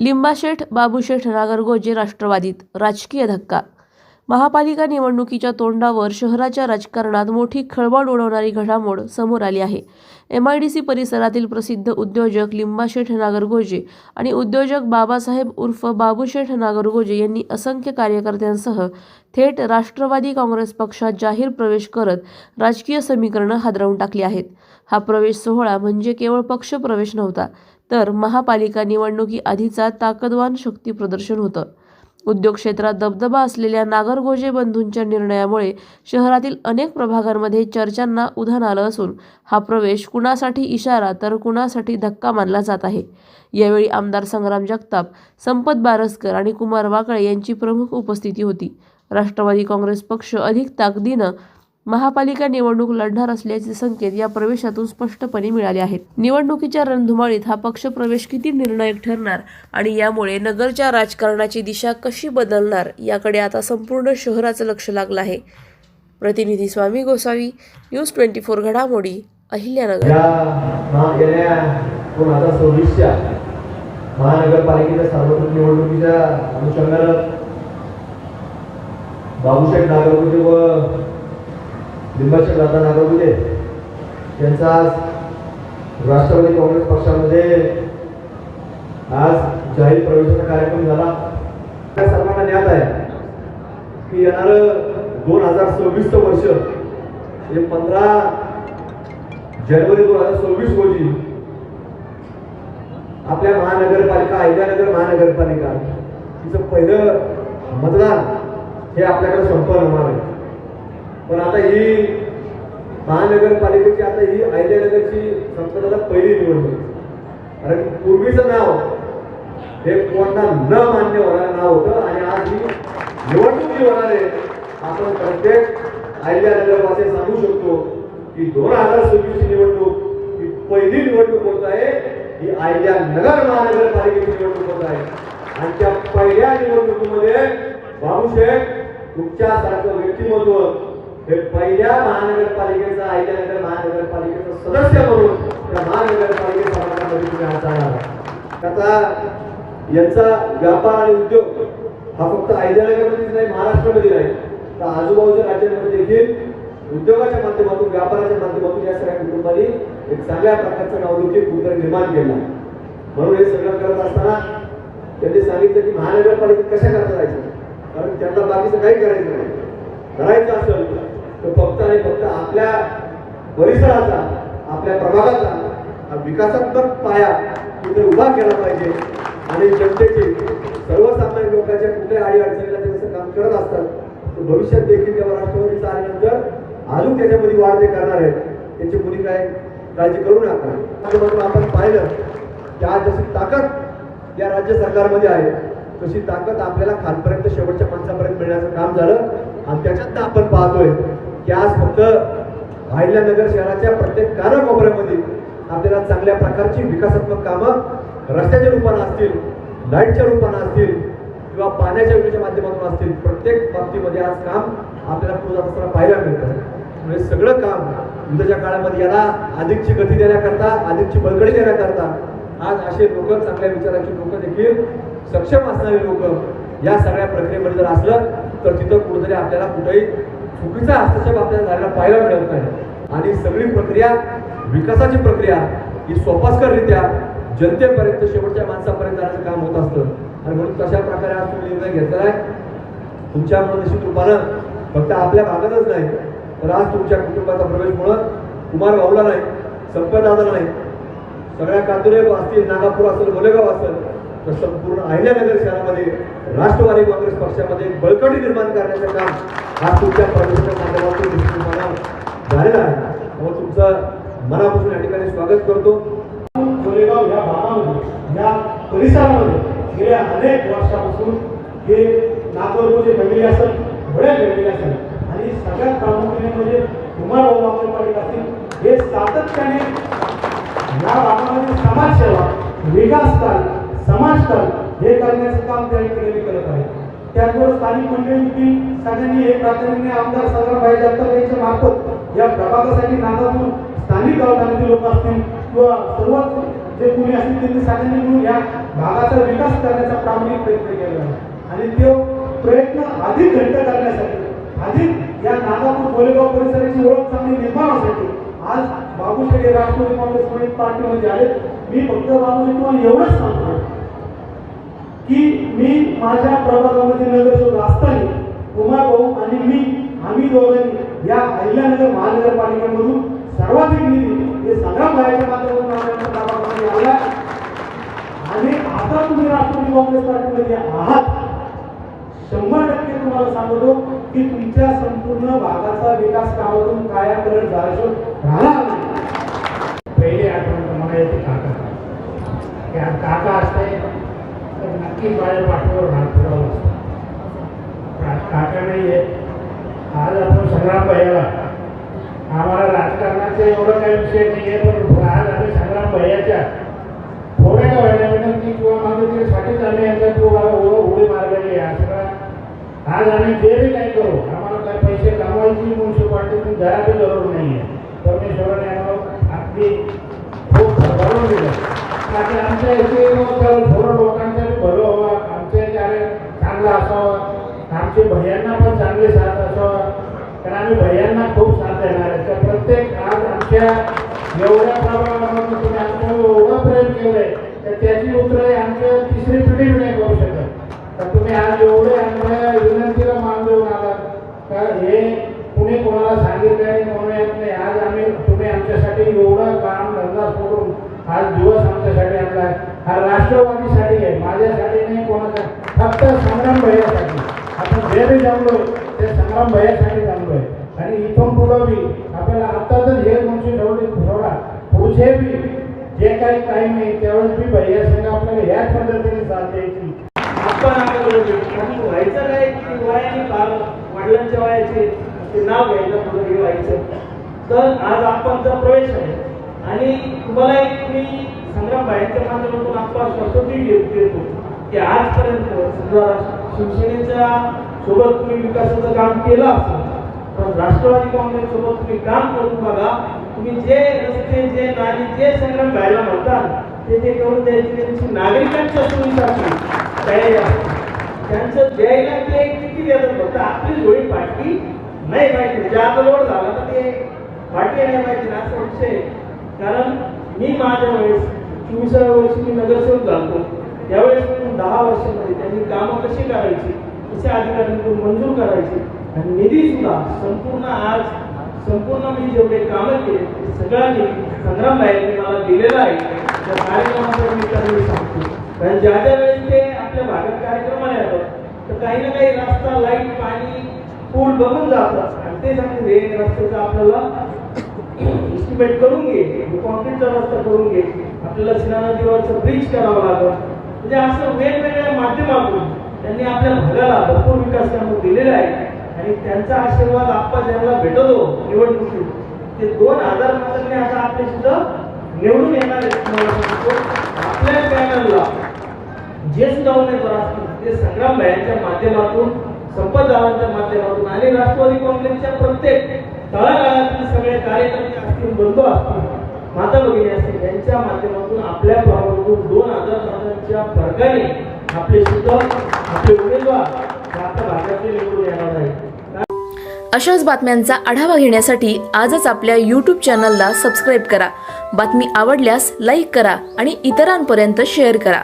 लिंबाशेठ बाबूशेठ नागरगोजे राष्ट्रवादीत राजकीय धक्का. महापालिका निवडणुकीच्या तोंडावर शहराच्या राजकारणात मोठी खळबळ उडवणारी घडामोड समोर आली आहे. एम आय डी सी परिसरातील प्रसिद्ध उद्योजक लिंबाशेठ नागरगोजे आणि उद्योजक बाबासाहेब उर्फ बाबूशेठ नागरगोजे यांनी असंख्य कार्यकर्त्यांसह थेट राष्ट्रवादी काँग्रेस पक्षात जाहीर प्रवेश करत राजकीय समीकरणं हादरवून टाकली आहेत. हा प्रवेश सोहळा म्हणजे केवळ पक्षप्रवेश नव्हता तर महापालिका निवडणुकी आधीचा ताकदवान शक्ती प्रदर्शन होतं. उद्योग क्षेत्रात दबदबा असलेल्या नागरगोजे बंधूंच्या निर्णयामुळे शहरातील अनेक प्रभागांमध्ये चर्चांना उधाण आलं असून हा प्रवेश कुणासाठी इशारा तर कुणासाठी धक्का मानला जात आहे. यावेळी आमदार संग्राम जगताप संपत बारसकर आणि कुमार वाकळे यांची प्रमुख उपस्थिती होती. राष्ट्रवादी काँग्रेस पक्ष अधिक ताकदीनं महापालिका निवडणूक लढणार असल्याचे संकेत या प्रवेशातून स्पष्टपणे मिळाले आहेत. निवडणुकीच्या रणधुमाळीत हा पक्ष प्रवेश किती निर्णायक ठरणार आणि यामुळे नगरच्या राजकारणाची दिशा कशी बदलणार याकडे आता संपूर्ण शहराचं लक्ष लागलं आहे. प्रतिनिधी स्वामी गोसावी न्यूज ट्वेंटी फोर घडामोडी अहिल्यानगर. दोन हजार सव्वीसच्या महानगरपालिकेच्या सार्वत्रिक निवडणुकीच्या अनुषंगानं बाबूसाहेब नागरगुजे व लिंबाशेठ दादा नागरगुजे यांचा आज राष्ट्रवादी काँग्रेस पक्षामध्ये आज जाहीर प्रवेशाचा कार्यक्रम झाला. त्या सर्वांना ज्ञात आहे की येणारं दोन हजार सव्वीसचं वर्ष हे पंधरा जानेवारी दोन हजार सव्वीस रोजी आपल्या महानगरपालिका अहिल्यानगर महानगरपालिका तिचं पहिलं मतदान हे आपल्याकडे संपन्न होणार आहे. पण आता ही महानगरपालिकेची आता ही अहिल्यानगरची संपन्नाला पहिली निवडणूक. कारण पूर्वीचं नाव हे कोणता न मान्य होणारं नाव होतं आणि आज ही निवडणूक जी होणार आहे आपण प्रत्येक अहिल्यानगरवासी सांगू शकतो की दोन हजार सव्वीसची निवडणूक ही पहिली निवडणूक होत आहे. ही अहिल्यानगर महानगरपालिकेची निवडणूक होत आहे. आणि त्या पहिल्या निवडणुकीमध्ये बाबूसाहेब तुमच्यासारखं व्यक्तिमत्व हे पहिल्या महानगरपालिकेचा अहिल्यानगर महानगरपालिकेचा सदस्य म्हणून त्या महानगरपालिकेच्या समाजामध्ये तुम्ही आज त्याचा यांचा व्यापार आणि उद्योग हा फक्त अहिल्यानगरमध्येच नाही महाराष्ट्रामध्ये नाही. तर आजूबाजूच्या राज्यांमध्ये देखील उद्योगाच्या माध्यमातून व्यापाराच्या माध्यमातून या सगळ्या कुटुंबांनी एक चांगल्या प्रकारचा नावलौकिक उदर निर्माण केला म्हणून हे सगळं करत असताना त्यांनी सांगितलं की महानगरपालिका कशा करता जायचं? कारण त्यांना बाकीचं काही करायचं नाही. करायचं असेल तर फक्त आणि फक्त आपल्या परिसराचा आपल्या प्रभागाचा हा विकासात्मक पाया तिथे उभा केला पाहिजे. आणि जनतेचे सर्वसामान्य लोकांच्या कुठल्या आडी अडचणीला ते जसं काम करत असतात तर भविष्यात देखील जेव्हा राष्ट्रवादीचा आल्यानंतर अजून त्याच्यामध्ये वाढ ते करणार आहेत. त्याची कुणी काय काळजी करू नका. माध्यमातून आपण पाहिलं की आज जशी ताकद या राज्य सरकारमध्ये आहे तशी ताकद आपल्याला खालपर्यंत शेवटच्या माणसापर्यंत मिळण्याचं काम झालं. आणि त्याच्यात आपण पाहतोय की आज फक्त अहिल्यानगर शहराच्या प्रत्येक कानाकोपऱ्यामध्ये आपल्याला चांगल्या प्रकारची विकासात्मक कामं रस्त्याच्या रूपानं असतील लाईटच्या रूपानं असतील किंवा पाण्याच्या योजनेच्या माध्यमातून असतील प्रत्येक बाबतीमध्ये आज काम आपल्याला पूर्ण असताना पाहायला मिळतं. म्हणजे सगळं काम उद्याच्या काळामध्ये याला अधिकची गती देण्याकरता अधिकची बळकडी देण्याकरता आज असे लोक चांगल्या विचाराचे लोक देखील सक्षम असणारे लोक या सगळ्या प्रक्रियेमध्ये जर असलं तर तिथं कुठेतरी आपल्याला कुठेही चुकीचा हस्तक्षेप आपल्याला झालेला पाहायला मिळत नाही. आणि सगळी प्रक्रिया विकासाची प्रक्रिया ही सोपास्कररित्या जनतेपर्यंत शेवटच्या माणसापर्यंत जाण्याचं काम होत असतं. आणि म्हणून तशा प्रकारे आज तुम्ही निर्णय घेतलेला आहे. तुमच्या मनशी रूपानं फक्त आपल्या भागातच नाही तर आज तुमच्या कुटुंबाचा प्रवेश म्हणून कुमार भाऊला नाही संपत दादाला नाही सगळ्या कातुरे असतील नागापूर असेल गोलेगाव असेल तर संपूर्ण अहिल्यानगर शहरामध्ये राष्ट्रवादी काँग्रेस पक्षामध्ये बळकटी निर्माण करण्याचं काम हा तुमच्या प्रवेशाच्या माध्यमातून झालेला आहे. त्यामुळे तुमचं मनापासून या ठिकाणी स्वागत करतो. कोरेगाव या भागामध्ये या परिसरामध्ये गेल्या अनेक वर्षापासून हे नागपूरचे फॅमिली असेल भोळ्या फॅमिली असेल आणि सगळ्यात प्रामुख्याने म्हणजे कुमार भाऊ पाटील असतील हे सातत्याने या भागामध्ये समाजसेवा विकासकाल अंतर हे करण्याचं काम त्या ठिकाणी करत आहे. त्याचबरोबर स्थानिक मंडळी सगळ्यांनी हे प्राधान्याने आमदार संग्रामभाई जगताप यांच्या मार्फत या प्रभागासाठी नागातून स्थानिक गावठाणाचे लोक असतील किंवा सर्वात जे कुणी असतील त्यांनी सगळ्यांनी मिळून या भागाचा विकास करण्याचा प्रामाणिक प्रयत्न केला आहे. आणि तो प्रयत्न अधिक घट्ट करण्यासाठी अधिक या नागापूर गोलेगाव परिसराची ओळख चांगली निर्माणासाठी आज बाबूशेठ शेटे राष्ट्रवादी काँग्रेस पार्टीमध्ये आले. मी फक्त बाबूशेठ तुम्हाला एवढंच सांगतो. की मी माझ्या प्रभागामध्ये नगरसेवक असताना कुमार भाऊ आणि मी आम्ही दोघांनी या अहिल्यानगर महानगरपालिकेमधून सर्वाधिक निधी हे सगळ्या भाईच्या माध्यमातून आपल्या प्रभागामध्ये आला आणि आता तुम्ही राष्ट्रवादी काँग्रेस पार्टीमध्ये आहात. शंभर टक्के तुम्हाला सांगतो की तुमच्या संपूर्ण भागाचा विकास कामातून कायाकरण झाल्याशिवाय राहणार नाही. पहिले आठवण तर मला येते काका. की काका नक्की तर माझ्या पाठीवर हात फिरवला असता काका नाही आहे आज आपण संग्राम भैयाला आम्हाला राजकारणाचं एवढं काही विषय नाही आहे पण आज आम्ही संग्राम भैयाच्या थोड्या का व्हायला विनंती किंवा माझं मागणीसाठीच आम्ही यांचा तो ओळख उडी मारलेली आहे सगळा आज आम्ही जे बी काही करू आम्हाला काही पैसे कमवायची म्युन्सिपाल्टीतून जरा बी जरूर नाही आहे परमेश्वराने आम्हाला अगदी खूप भरून दिलं. बाकी आमच्या इथे आमचे भैयांना पण चांगले साथ असावा कारण आम्ही भैयांना खूप साथ देणार आहे. तर प्रत्येक आज आमच्या एवढ्या प्रमाणामध्ये तुम्ही आमच्या एवढं प्रेम केलाय तर त्याची उत्तरे आमच्या तिसरी पिढी नाही करू शकत. तर तुम्ही आज एवढे आमच्या विनंतीला मान देऊन आलात. का हे कुणी कोणाला सांगितलं नाही म्हणून येत नाही. आज आम्ही तुम्ही आमच्यासाठी एवढं काम धंदा सोडून आज दिवस आमच्यासाठी आणला हा राष्ट्रवादीसाठी आहे माझ्यासाठी नाही कोणाचा. फक्त संग्राम भैयासाठी. आपण जे बी जमलोय ते संग्राम भैयासाठी जमलोय. आणि इथून पुढं बी आपल्याला आता तर हे म्हणजे ठेवली ठेवला पुढचे बी जे काही टाईम आहे त्यावेळेस बी भैया संघ आपल्याला ह्याच पद्धतीने साथ द्यायची. आपण आपल्याला व्हायचं काय की वयाने फार वडिलांच्या वयाचे ते नाव घ्यायचं पुढे हे व्हायचं. तर आज आपणचा प्रवेश आहे आणि तुम्हाला एक मी संग्राम भाईंच्या माध्यमातून आपला स्वतंत्री देतो की आजपर्यंत समजा शिवसेनेच्या सोबत तुम्ही विकासाचं काम केलं असेल पण राष्ट्रवादी काँग्रेस सोबत तुम्ही काम करून बघा तुम्ही जे रस्ते जे नाली जे संग्राम व्हायला म्हणतात ते ते करून द्यायची त्यांची नागरिकांच्या सोयीसाठी तयारी असते त्यांचं द्यायला ते किती देतात फक्त आपली जोडी पाठी नाही पाहिजे. म्हणजे ज्या लोड झाला तर ते पाठी नाही पाहिजे असं विषय कारण मी माझ्या वेळेस चोवीसाव्या वर्षी मी नगरसेवक झालो त्यावेळेस पण दहा वर्षामध्ये त्यांनी कामं कशी करायची? कसे अधिकाऱ्यांकडून मंजूर करायची? आणि निधी सुद्धा संपूर्ण आज संपूर्ण मी जेवढे कामं केले ते सगळ्यांनी संग्राम बाहेरने मला दिलेला आहे. त्या कार्यक्रमाचा मी त्यावेळी सांगतो. कारण ज्या ज्या वेळेस ते आपल्या भागात कार्यक्रमाला येतात तर काही ना काही रस्ता लाइट पाणी पूल बघून जातात. आणि ते सांगते हे रस्त्याचा आपल्याला इस्टिमेट करून घे कॉन्क्रीटचा रस्ता करून घे आपल्याला सिना ब्रिज करावं लागलं. म्हणजे असं वेगवेगळ्या माध्यमातून त्यांनी आपल्या भागाला भरपूर विकास कामं दिलेला आहे आणि त्यांचा आशीर्वाद आप्पा ज्यांना भेटतो निवडणुकीत ते दोन हजार मतांनी आता आपले सुद्धा निवडून येणार आहेत. आपल्या पॅनलला जे सुद्धा उमेदवार असतील ते संग्राम भायांच्या माध्यमातून संपतदारांच्या माध्यमातून आणि राष्ट्रवादी काँग्रेसच्या प्रत्येक तळागाळातील सगळे कार्यकर्ते असतील बंधू असतील माता भगिनी असतील यांच्या माध्यमातून आपल्या भागातून दोन हजार मतांच्या फरकाने आपले सुद्धा आपले उमेदवार हे आपल्या निवडून येणार आहे अशाच बातम्यांचा आढावा घेण्यासाठी आजच आपल्या यूट्यूब चॅनलला सबस्क्राईब करा. बातमी आवडल्यास लाईक करा आणि इतरांपर्यंत शेअर करा.